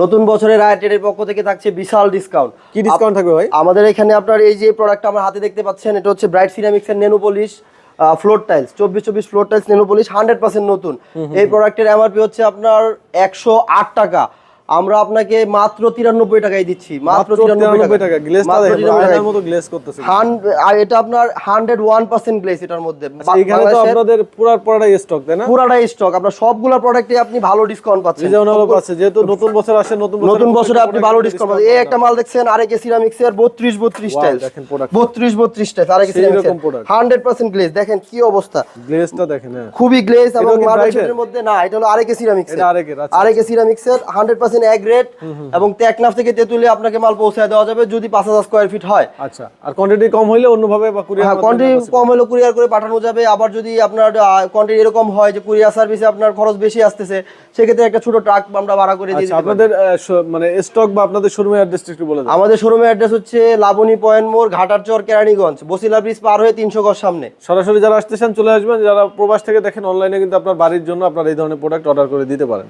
নতুন বছরের রায়টের পক্ষ থেকে থাকছে বিশাল ডিসকাউন্ট কি ডিসকাউন্ট থাকবে ভাই? আমাদের এখানে আপনার এই যে প্রোডাক্ট আমার হাতে দেখতে পাচ্ছেন এটা হচ্ছে ব্রাইট সিরামিক্স এর নেনো পলিশ ফ্লোর টাইলস চব্বিশ চব্বিশ floor tiles nano polish hundred percent নতুন। এই প্রোডাক্টের এমআরপি হচ্ছে আপনার একশো আট টাকা। আমরা আপনাকে মাত্র তিরানব্বই টাকায় দিচ্ছি মাত্র তিরানব্বই টাকা গ্লেজটা মাত্র দেখেন 93 আয়নার টাকায়। মতো গ্লেজ করতেছে। এটা আপনার হান্ড্রেড ওয়ান পার্সেন্ট গ্লেস এটার মধ্যে। আচ্ছা, আপনাদের পুরা পুরাটাই স্টক তাই না? পুরাটাই স্টক আপনার সবগুলা প্রোডাক্টে আপনি ভালো ডিসকাউন্ট পাচ্ছেন। যেহেতু নতুন বছর আসে নতুন নতুন বছরে আপনি ভালো ডিসকাউন্ট পাচ্ছেন। এই একটা মাল দেখছেন আরেক সিরামিক্স এর বত্রিশ বত্রিশ product। বত্রিশ বত্রিশ টাইলস আরেক সিরামিক্স হান্ড্রেড পার্সেন্ট গ্লেজ দেখেন কি অবস্থা। গ্লেজটা দেখেন হ্যাঁ। খুবই গ্লেজ এবং মধ্যে না এটা হলো আরেকে সিরামিক্স আরেকে সিরামিক্স এর হান্ড্রেড পার্সেন্ট এক রেট এবং টেকনাফ থেকে তেতুলে আপনাকে মাল পৌঁছায় দেওয়া যাবে যদি পাঁচ হাজার স্কোয়ার ফিট হয়। আচ্ছা আর কোয়ান্টিটি কম হইলে অন্যভাবে বা কুরিয়ার হ্যাঁ কোয়ান্টিটি কম হলে কুরিয়ার করে পাঠানো যাবে। আবার যদি আপনার কোয়ান্টিটি এরকম হয় যে কুরিয়ার সার্ভিসে আপনার খরচ বেশি আসতেছে সেক্ষেত্রে একটা ছোট ট্রাক আমরা ভাড়া করে দিয়ে আচ্ছা আপনাদের মানে স্টক বা আপনাদের শোরুমের অ্যাড্রেসটা একটু বলে দেন। আমাদের শোরুমের অ্যাড্রেস হচ্ছে লাবণী পয়েন্ট মোড় ঘাটারচর কেরানীগঞ্জ বসিলা ব্রিজ পার হয়ে তিনশো গজ সামনে। সরাসরি যারা আসতেছেন চলে আসবেন। যারা প্রবাস থেকে দেখেন অনলাইনে কিন্তু আপনার বাড়ির জন্য আপনার এই ধরনের প্রোডাক্ট অর্ডার করে দিতে পারেন।